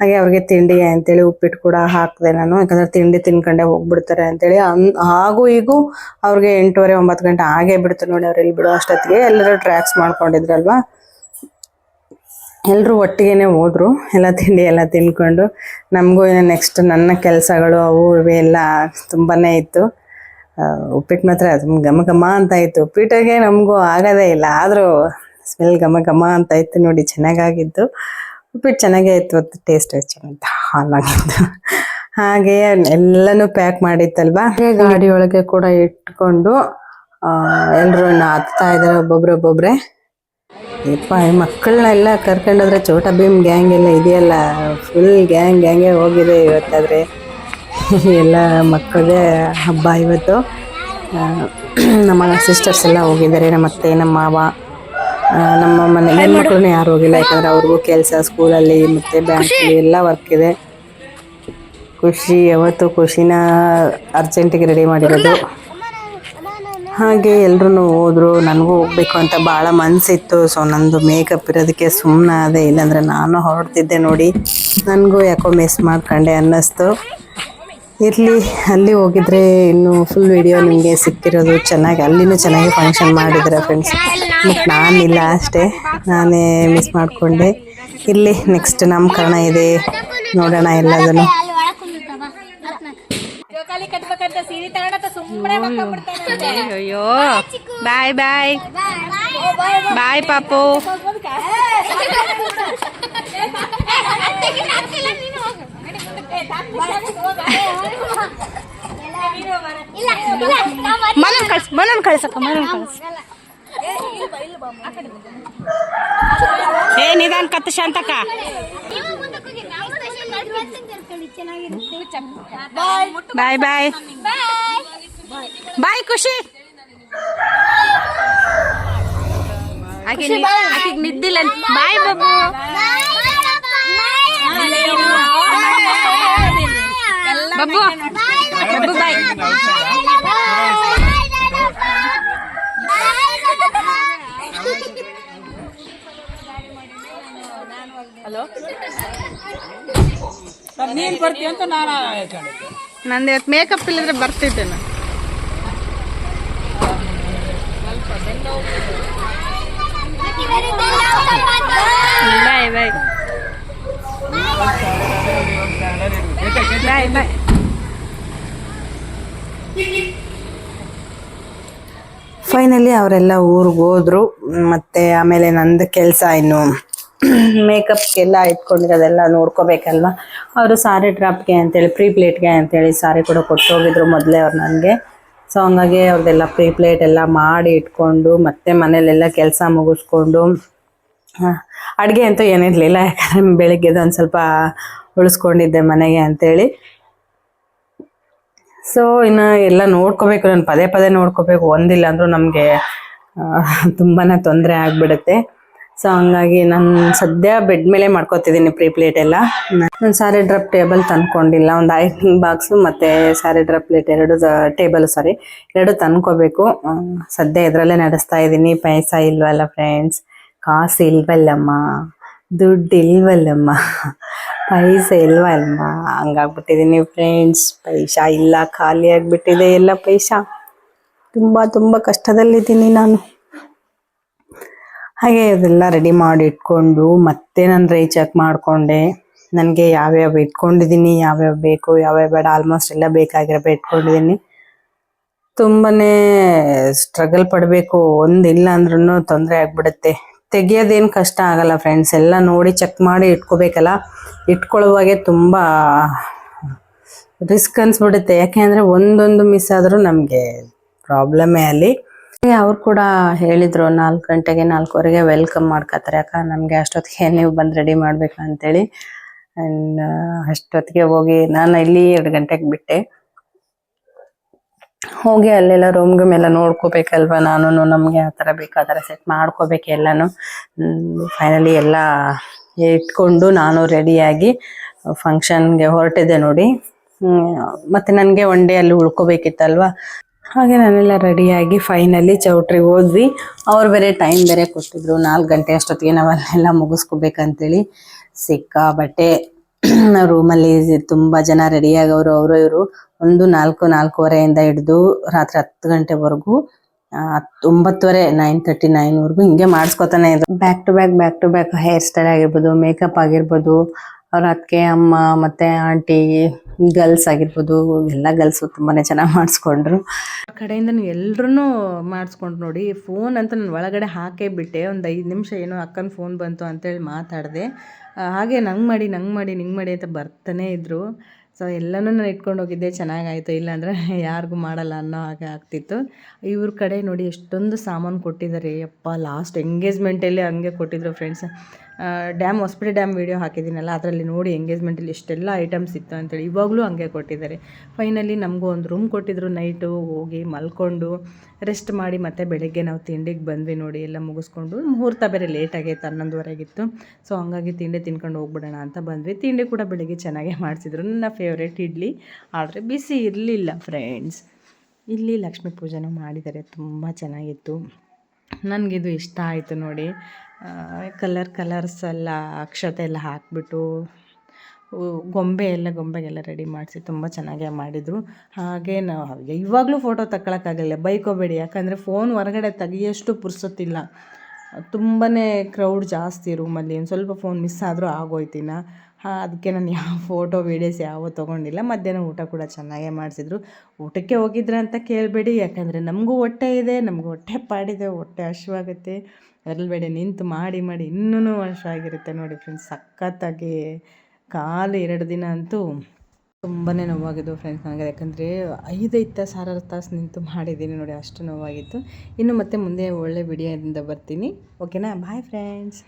ಹಾಗೆ ಅವ್ರಿಗೆ ತಿಂಡಿ ಅಂತೇಳಿ ಉಪ್ಪಿಟ್ಟು ಕೂಡ ಹಾಕಿದೆ ನಾನು. ಯಾಕಂದ್ರೆ ತಿಂಡಿ ತಿನ್ಕೊಂಡೆ ಹೋಗ್ಬಿಡ್ತಾರೆ ಅಂತೇಳಿ. ಅನ್, ಹಾಗೂ ಈಗೂ ಅವ್ರಿಗೆ ಎಂಟೂವರೆ, ಒಂಬತ್ತು ಗಂಟೆ ಆಗೇ ಬಿಡ್ತು ನೋಡಿ ಅವ್ರು ಇಲ್ಲಿ ಬಿಡೋ ಅಷ್ಟೊತ್ತಿಗೆ. ಎಲ್ಲರೂ ಟ್ರ್ಯಾಕ್ಸ್ ಮಾಡ್ಕೊಂಡಿದ್ರಲ್ವಾ? ಎಲ್ಲರೂ ಒಟ್ಟಿಗೆನೆ ಹೋದ್ರು, ಎಲ್ಲ ತಿಂಡಿ ಎಲ್ಲ ತಿನ್ಕೊಂಡು, ನಮಗೂ ನೆಕ್ಸ್ಟ್ ನನ್ನ ಕೆಲಸಗಳು ಅವು ಇವೆಲ್ಲ ತುಂಬಾ ಇತ್ತು. ಉಪ್ಪಿಟ್ಟು ಮಾತ್ರ ಅದು ಘಮ ಅಂತ ಇತ್ತು. ಉಪ್ಪಿಟ್ಟಿಗೆ ನಮಗೂ ಆಗೋದೇ ಇಲ್ಲ, ಆದರೂ ಸ್ಮೆಲ್ ಘಮ ಘಮ ಅಂತ ಇತ್ತು ನೋಡಿ, ಚೆನ್ನಾಗಾಗಿತ್ತು. ಉಪ್ಪಿಟ್ಟು ಚೆನ್ನಾಗೇ ಇತ್ತು ಅದು ಟೇಸ್ಟ್ ಚೆನ್ನಾಗಿತ್ತು ಹಾಲಾಗಿತ್ತು ಹಾಗೆ ಎಲ್ಲನೂ ಪ್ಯಾಕ್ ಮಾಡಿತ್ತಲ್ವಾ? ಗಾಡಿ ಒಳಗೆ ಕೂಡ ಇಟ್ಕೊಂಡು ಎಲ್ಲರೂ ಹತ್ತಾ ಇದ್ದಾರೆ ಒಬ್ಬೊಬ್ರು ಒಬ್ಬೊಬ್ರೆ. ಯಪ್ಪ ಈ ಮಕ್ಕಳನ್ನೆಲ್ಲ ಕರ್ಕೊಂಡೋದ್ರೆ ಚೋಟ ಭೀಮ್ ಗ್ಯಾಂಗ್ ಎಲ್ಲ ಇದೆಯಲ್ಲ ಫುಲ್ ಗ್ಯಾಂಗ್ ಗ್ಯಾಂಗೇ ಹೋಗಿದೆ ಇವತ್ತಾದರೆ. ಎಲ್ಲ ಮಕ್ಕಳದೇ ಹಬ್ಬ ಇವತ್ತು. ನಮ್ಮ ಸಿಸ್ಟರ್ಸ್ ಎಲ್ಲ ಹೋಗಿದ್ದಾರೆ ನಮ್ಮ ಅತ್ತೆ ನಮ್ಮ ಮಾವ ನಮ್ಮ ಮನೆ ಹೆಣ್ಮಕ್ಳು ಯಾರು ಹೋಗಿಲ್ಲ ಯಾಕಂದರೆ ಅವ್ರಿಗೂ ಕೆಲಸ ಸ್ಕೂಲಲ್ಲಿ ಮತ್ತು ಬ್ಯಾಂಕಲ್ಲಿ ಎಲ್ಲ ವರ್ಕ್ ಇದೆ. ಖುಷಿ ಯಾವತ್ತು ಖುಷಿನ ಅರ್ಜೆಂಟಿಗೆ ರೆಡಿ ಮಾಡಿರೋದು. ಹಾಗೆ ಎಲ್ಲರೂ ಹೋದ್ರು, ನನಗೂ ಹೋಗ್ಬೇಕು ಅಂತ ಭಾಳ ಮನಸ್ಸಿತ್ತು ಸೊ ನಂದು ಮೇಕಪ್ ಇರೋದಕ್ಕೆ ಸುಮ್ಮನೆ ಅದೇ ಇಲ್ಲಾಂದ್ರೆ ನಾನು ಹೊರಡ್ತಿದ್ದೆ ನೋಡಿ. ನನಗೂ ಯಾಕೋ ಮಿಸ್ ಮಾಡ್ಕೊಂಡೆ ಅನ್ನಿಸ್ತು. ಇರಲಿ, ಅಲ್ಲಿ ಹೋಗಿದ್ರೆ ಇನ್ನು ಫುಲ್ ವಿಡಿಯೋ ನಿಮಗೆ ಸಿಕ್ಕಿರೋದು ಚೆನ್ನಾಗಿ, ಅಲ್ಲಿನೂ ಚೆನ್ನಾಗಿ ಫಂಕ್ಷನ್ ಮಾಡಿದ್ರೆ ಫ್ರೆಂಡ್ಸ್ ಮತ್ತು ನಾನಿಲ್ಲ ಅಷ್ಟೇ. ನಾನೇ ಮಿಸ್ ಮಾಡಿಕೊಂಡೆ. ಇರಲಿ ನೆಕ್ಸ್ಟ್ ನಮ್ಮ ಕಾರಣ ಇದೆ. ನೋಡೋಣ ಎಲ್ಲದನ್ನು. ಜೋಕಾಲಿ ಕಟ್ಬೇಕಂತ ಸೀರೆ ತಗೊಂಡ ಸುಮ್ಮನೆ ಅಯ್ಯೋ. ಬಾಯ್ ಬಾಯ್ ಬಾಯ್. ಪಾಪು. ಮನ ಕಳ್ಸ ಮನ ಕಳ್ಸಕ್ಕ ಮನ ಕಳ್ಸ. ಏ ನಿಧಾನ ಕತ್ತ ಶಾಂತಕ್ಕ ಬಾಯ್ ಬಾಯ್ ಬಾಯ್ ಖುಷಿ ಆಕೆ ಆಕೆಗೆ ನಿದ್ದಿಲ್ಲ ಬಾಯ್ ಬಾಬು ಬಬ್ಬು ಬಬ್ಬು ಬಾಯ್ ನೀನ್ ಬರ್ತೀಯ ಅಂತ ನಾನು ನಂದು ಇವತ್ತು ಮೇಕಪ್ ಇಲ್ಲದ್ರೆ ಬರ್ತಿದ್ದೆ ನಾನು ಬಾಯ್ ಬಾಯ್. ಬಾಯ್ ಬಾಯ್. ಫೈನಲಿ ಅವರೆಲ್ಲ ಊರಿಗೆ ಹೋದ್ರು. ಮತ್ತೆ ಆಮೇಲೆ ನಂದು ಕೆಲಸ ಇನ್ನು. ಮೇಕಪ್ಗೆಲ್ಲ ಇಟ್ಕೊಂಡಿರೋದೆಲ್ಲ ನೋಡ್ಕೋಬೇಕಲ್ವಾ? ಅವರು ಸಾರಿ ಡ್ರಾಪ್ಗೆ ಅಂತೇಳಿ ಪ್ರೀ ಪ್ಲೇಟ್ಗೆ ಅಂತೇಳಿ ಸಾರಿ ಕೂಡ ಕೊಟ್ಟು ಹೋಗಿದ್ರು ಮೊದಲೇ ಅವ್ರು ನನಗೆ. ಸೊ ಹಂಗಾಗಿ ಅವ್ರದ್ದೆಲ್ಲ ಪ್ರೀ ಪ್ಲೇಟ್ ಎಲ್ಲ ಮಾಡಿ ಇಟ್ಕೊಂಡು, ಮತ್ತೆ ಮನೇಲೆಲ್ಲ ಕೆಲಸ ಮುಗಿಸ್ಕೊಂಡು ಅಡುಗೆ ಅಂತೂ ಏನಿರಲಿಲ್ಲ ಯಾಕಂದರೆ ಬೆಳಿಗ್ಗೆದು ಒಂದು ಸ್ವಲ್ಪ ಉಳಿಸ್ಕೊಂಡಿದ್ದೆ ಮನೆಗೆ ಅಂತೇಳಿ. ಸೊ ಇನ್ನು ಎಲ್ಲ ನೋಡ್ಕೋಬೇಕು, ನಾನು ಪದೇ ಪದೇ ನೋಡ್ಕೋಬೇಕು, ಒಂದಿಲ್ಲ ಅಂದರೂ ನಮಗೆ ತುಂಬಾ ತೊಂದರೆ ಆಗಿಬಿಡುತ್ತೆ. ಸೊ ಹಂಗಾಗಿ ನಾನು ಸದ್ಯ ಬೆಡ್ ಮೇಲೆ ಮಾಡ್ಕೋತಿದ್ದೀನಿ ಪ್ರೀ ಪ್ಲೇಟ್ ಎಲ್ಲ. ನಾನು ಸಾರಿ ಡ್ರಪ್ ಟೇಬಲ್ ತಂದ್ಕೊಂಡಿಲ್ಲ. ಒಂದು ಐರನಿಂಗ್ ಬಾಕ್ಸು ಮತ್ತು ಸಾರಿ ಡ್ರಪ್ ಪ್ಲೇಟ್ ಎರಡು ಟೇಬಲ್ ಸಾರಿ ಎರಡು ತಂದ್ಕೋಬೇಕು. ಸದ್ಯ ಇದರಲ್ಲೇ ನಡೆಸ್ತಾ ಇದ್ದೀನಿ ಪೈಸ ಇಲ್ವಲ್ಲ ಫ್ರೆಂಡ್ಸ್ ಕಾಸು ಇಲ್ವಲ್ಲಮ್ಮ? ದುಡ್ಡು ಇಲ್ವಲ್ಲಮ್ಮ? ಪೈಸ ಇಲ್ವಲ್ಲಮ್ಮ? ಹಂಗಾಗ್ಬಿಟ್ಟಿದ್ದೀನಿ ಫ್ರೆಂಡ್ಸ್ ಪೈಸಾ ಇಲ್ಲ, ಖಾಲಿ ಆಗಿಬಿಟ್ಟಿದೆ ಎಲ್ಲ ಪೈಸಾ. ತುಂಬ ತುಂಬ ಕಷ್ಟದಲ್ಲಿದ್ದೀನಿ ನಾನು. ಹಾಗೆ ಅದೆಲ್ಲ ರೆಡಿ ಮಾಡಿ ಇಟ್ಕೊಂಡು ಮತ್ತೆ ನಾನು ರೀಚಾಕ್ ಮಾಡಿಕೊಂಡೆ. ನನಗೆ ಯಾವ್ಯಾವ ಇಟ್ಕೊಂಡಿದ್ದೀನಿ ಯಾವ್ಯಾವ ಬೇಕು, ಯಾವ್ಯಾವ ಬೇಡ ಆಲ್ಮೋಸ್ಟ್ ಎಲ್ಲ ಬೇಕಾಗಿರೋ ಇಟ್ಕೊಂಡಿದ್ದೀನಿ ತುಂಬಾ ಸ್ಟ್ರಗಲ್ ಪಡಬೇಕು. ಒಂದಿಲ್ಲ ಅಂದ್ರೂ ತೊಂದರೆ ಆಗ್ಬಿಡುತ್ತೆ. ತೆಗಿಯೋದೇನು ಕಷ್ಟ ಆಗಲ್ಲ ಫ್ರೆಂಡ್ಸ್ ಎಲ್ಲ ನೋಡಿ ಚೆಕ್ ಮಾಡಿ ಇಟ್ಕೋಬೇಕಲ್ಲ. ಇಟ್ಕೊಳ್ಳುವಾಗೆ ತುಂಬ ರಿಸ್ಕ್ ಅನ್ಸ್ಬಿಡುತ್ತೆ. ಯಾಕೆ ಅಂದರೆ ಒಂದೊಂದು ಮಿಸ್ ಆದರೂ ನಮಗೆ ಪ್ರಾಬ್ಲಮ್ಮೇ ಅಲ್ಲಿ. ಅವ್ರು ಕೂಡ ಹೇಳಿದ್ರು, ನಾಲ್ಕು ಗಂಟೆಗೆ, ನಾಲ್ಕುವರೆಗೆ ವೆಲ್ಕಮ್ ಮಾಡ್ಕೋತಾರೆ ಅಕ್ಕ ನಮಗೆ ಅಷ್ಟೊತ್ತಿಗೆ ನೀವು ಬಂದು ರೆಡಿ ಮಾಡ್ಬೇಕು ಅಂತೇಳಿ. ಅಂಡ್ ಅಷ್ಟೊತ್ತಿಗೆ ಹೋಗಿ, ನಾನು ಇಲ್ಲಿ ಎರಡು ಗಂಟೆಗೆ ಬಿಟ್ಟೆ. ಹೋಗಿ ಅಲ್ಲೆಲ್ಲ ರೂಮ್ ಗೂಮ್ ಎಲ್ಲ ನೋಡ್ಕೋಬೇಕಲ್ವ ನಾನು ನಮಗೆ ಆ ಥರ ಬೇಕಾದ್ರೆ ಸೆಟ್ ಮಾಡ್ಕೋಬೇಕು ಎಲ್ಲಾನು. ಫೈನಲಿ ಎಲ್ಲ ಇಟ್ಕೊಂಡು ನಾನು ರೆಡಿಯಾಗಿ ಫಂಕ್ಷನ್ಗೆ ಹೊರಟಿದೆ ನೋಡಿ. ಮತ್ತೆ ನನಗೆ ಒನ್ ಡೇ ಅಲ್ಲಿ ಉಳ್ಕೋಬೇಕಿತ್ತಲ್ವ? ಹಾಗೆ ನಾನೆಲ್ಲ ರೆಡಿಯಾಗಿ ಫೈನಲಿ ಚೌಟ್ರಿ ಹೋದ್ವಿ ಅವ್ರು ಬೇರೆ ಟೈಮ್ ಬೇರೆ ಕೊಟ್ಟಿದ್ರು. ನಾಲ್ಕು ಗಂಟೆ ಅಷ್ಟೊತ್ತಿಗೆ ನಾವು ಅಲ್ಲೆಲ್ಲ ಮುಗಿಸ್ಕೋಬೇಕಂತೇಳಿ ಸಿಕ್ಕಾಬಟ್ಟೆ ರೂಮಲ್ಲಿ ತುಂಬ ಜನ ರೆಡಿಯಾಗವರು ಅವರು ಇವರು. ಒಂದು ನಾಲ್ಕು, ನಾಲ್ಕೂವರೆಯಿಂದ ಹಿಡಿದು ರಾತ್ರಿ ಹತ್ತು ಗಂಟೆವರೆಗೂ ಒಂಬತ್ತುವರೆ ನೈನ್ ತರ್ಟಿ ನೈನ್ವರೆಗೂ ಹಿಂಗೆ ಮಾಡಿಸ್ಕೊತಾನೆ ಇದ್ರು. Back to back back to back hair style ಆಗಿರ್ಬೋದು ಮೇಕಪ್ ಆಗಿರ್ಬೋದು. ಅವ್ರ ಅದಕ್ಕೆ ಅಮ್ಮ, ಮತ್ತೆ ಆಂಟಿ ಗರ್ಲ್ಸ್ ಆಗಿರ್ಬೋದು, ಎಲ್ಲ ಗರ್ಲ್ಸು ತುಂಬಾ ಚೆನ್ನಾಗಿ ಮಾಡಿಸ್ಕೊಂಡ್ರು. ಕಡೆಯಿಂದ ನೀವು ಎಲ್ಲರೂ ಮಾಡಿಸ್ಕೊಂಡು ನೋಡಿ ಫೋನ್ ಅಂತ ನಾನು ಒಳಗಡೆ ಹಾಕೇ ಬಿಟ್ಟೆ, ಒಂದು ಐದು ನಿಮಿಷ ಏನೋ ಅಕ್ಕನ ಫೋನ್ ಬಂತು ಅಂತೇಳಿ ಮಾತಾಡಿದೆ. ಹಾಗೆ ನಂಗೆ ಮಾಡಿ ನಂಗೆ ಮಾಡಿ, ನಿಂಗೆ ಮಾಡಿ ಅಂತ ಬರ್ತಾನೆ ಇದ್ದರು ಸೊ ಎಲ್ಲನೂ ನಾನು ಇಟ್ಕೊಂಡು ಹೋಗಿದ್ದೆ, ಚೆನ್ನಾಗಾಯಿತು. ಇಲ್ಲಾಂದರೆ ಯಾರಿಗೂ ಮಾಡಲ್ಲ ಅನ್ನೋ ಹಾಗೆ ಆಗ್ತಿತ್ತು. ಇವ್ರ ಕಡೆ ನೋಡಿ ಎಷ್ಟೊಂದು ಸಾಮಾನು ಕೊಟ್ಟಿದ್ದಾರೆ ಯಪ್ಪ ಲಾಸ್ಟ್ ಎಂಗೇಜ್ಮೆಂಟಲ್ಲಿ ಹಂಗೆ ಕೊಟ್ಟಿದ್ರು friends dam Hosapete dam video ಹಾಕಿದ್ದೀನಲ್ಲ, ಅದರಲ್ಲಿ ನೋಡಿ ಎಂಗೇಜ್ಮೆಂಟಲ್ಲಿ ಇಷ್ಟೆಲ್ಲ ಐಟಮ್ಸ್ ಇತ್ತು ಅಂತೇಳಿ ಇವಾಗಲೂ ಹಂಗೆ ಕೊಟ್ಟಿದ್ದಾರೆ. ಫೈನಲಿ ನಮಗೂ ಒಂದು ರೂಮ್ ಕೊಟ್ಟಿದ್ರು ನೈಟು ಹೋಗಿ ಮಲ್ಕೊಂಡು ರೆಸ್ಟ್ ಮಾಡಿ ಮತ್ತೆ ಬೆಳಗ್ಗೆ ನಾವು ತಿಂಡಿಗೆ ಬಂದ್ವಿ ನೋಡಿ, ಎಲ್ಲ ಮುಗಿಸ್ಕೊಂಡು. ಮುಹೂರ್ತ ಬೇರೆ ಲೇಟ್ ಆಗೈತೆ ಹನ್ನೊಂದುವರೆಗಿತ್ತು ಸೊ ಹಂಗಾಗಿ ತಿಂಡಿ ತಿನ್ಕೊಂಡು ಹೋಗ್ಬಿಡೋಣ ಅಂತ ಬಂದ್ವಿ. ತಿಂಡಿ ಕೂಡ ಬೆಳಗ್ಗೆ ಚೆನ್ನಾಗೇ ಮಾಡಿಸಿದ್ರು. ನನ್ನ ಫೇವ್ರೇಟ್ ಇಡ್ಲಿ, ಆದರೆ ಬಿಸಿ ಇರಲಿಲ್ಲ ಫ್ರೆಂಡ್ಸ್ ಇಲ್ಲಿ ಲಕ್ಷ್ಮೀ ಪೂಜೆನೂ ಮಾಡಿದ್ದಾರೆ, ತುಂಬ ಚೆನ್ನಾಗಿತ್ತು. ನನಗಿದು ಇಷ್ಟ ಆಯಿತು ನೋಡಿ. ಕಲರ್ ಕಲರ್ಸ್ ಎಲ್ಲ, ಅಕ್ಷತೆ ಎಲ್ಲ ಹಾಕಿಬಿಟ್ಟು ಗೊಂಬೆ ಎಲ್ಲ, ಗೊಂಬೆಗೆಲ್ಲ ರೆಡಿ ಮಾಡಿಸಿ ತುಂಬ ಚೆನ್ನಾಗೇ ಮಾಡಿದರು. ಹಾಗೆ ನಾವು ಇವಾಗಲೂ ಫೋಟೋ ತಗೊಳ್ಳೋಕ್ಕಾಗಲ್ಲ ಬೈಕೋಬೇಡಿ. ಯಾಕಂದರೆ ಫೋನ್ ಹೊರಗಡೆ ತೆಗಿಯೋಷ್ಟು ಪುರ್ಸೊತ್ತಿಲ್ಲ. ತುಂಬಾ ಕ್ರೌಡ್ ಜಾಸ್ತಿ ರೂಮಲ್ಲಿ ಒಂದು ಸ್ವಲ್ಪ ಫೋನ್ ಮಿಸ್ ಆದರೂ ಆಗೋಯ್ತಿನ ಅದಕ್ಕೆ ನಾನು ಯಾವ ಫೋಟೋ ವೀಡಿಯೋಸ್ ಯಾವ ತೊಗೊಂಡಿಲ್ಲ. ಮಧ್ಯಾಹ್ನ ಊಟ ಕೂಡ ಚೆನ್ನಾಗೇ ಮಾಡಿಸಿದ್ರು. ಊಟಕ್ಕೆ ಹೋಗಿದ್ರ ಅಂತ ಕೇಳಬೇಡಿ, ಯಾಕಂದರೆ ನಮಗೂ ಹೊಟ್ಟೆ ಇದೆ, ನಮಗೂ ಹೊಟ್ಟೆ ಪಾಡಿದೆ, ಹೊಟ್ಟೆ ಹಶುವಾಗುತ್ತೆ ಅದ್ರಲ್ಲಿ ಬೇಡ, ನಿಂತು ಮಾಡಿ ಮಾಡಿ ಇನ್ನೂ ಹಶುವಾಗಿರುತ್ತೆ ನೋಡಿ ಫ್ರೆಂಡ್ಸ್ ಸಖತ್ತಾಗಿ ಕಾಲು ಎರಡು ದಿನ ಅಂತೂ ತುಂಬಾ ನೋವಾಗಿದ್ದು ಫ್ರೆಂಡ್ಸ್ ನನಗೆ. ಯಾಕಂದರೆ ಐದೈದು ತಾಸು ಆರಾರು ತಾಸು ನಿಂತು ಮಾಡಿದ್ದೀನಿ ನೋಡಿ, ಅಷ್ಟು ನೋವಾಗಿತ್ತು. ಇನ್ನು ಮತ್ತೆ ಮುಂದೆ ಒಳ್ಳೆ ವಿಡಿಯೋದಿಂದ ಬರ್ತೀನಿ. ಓಕೆನಾ ಬಾಯ್ ಫ್ರೆಂಡ್ಸ್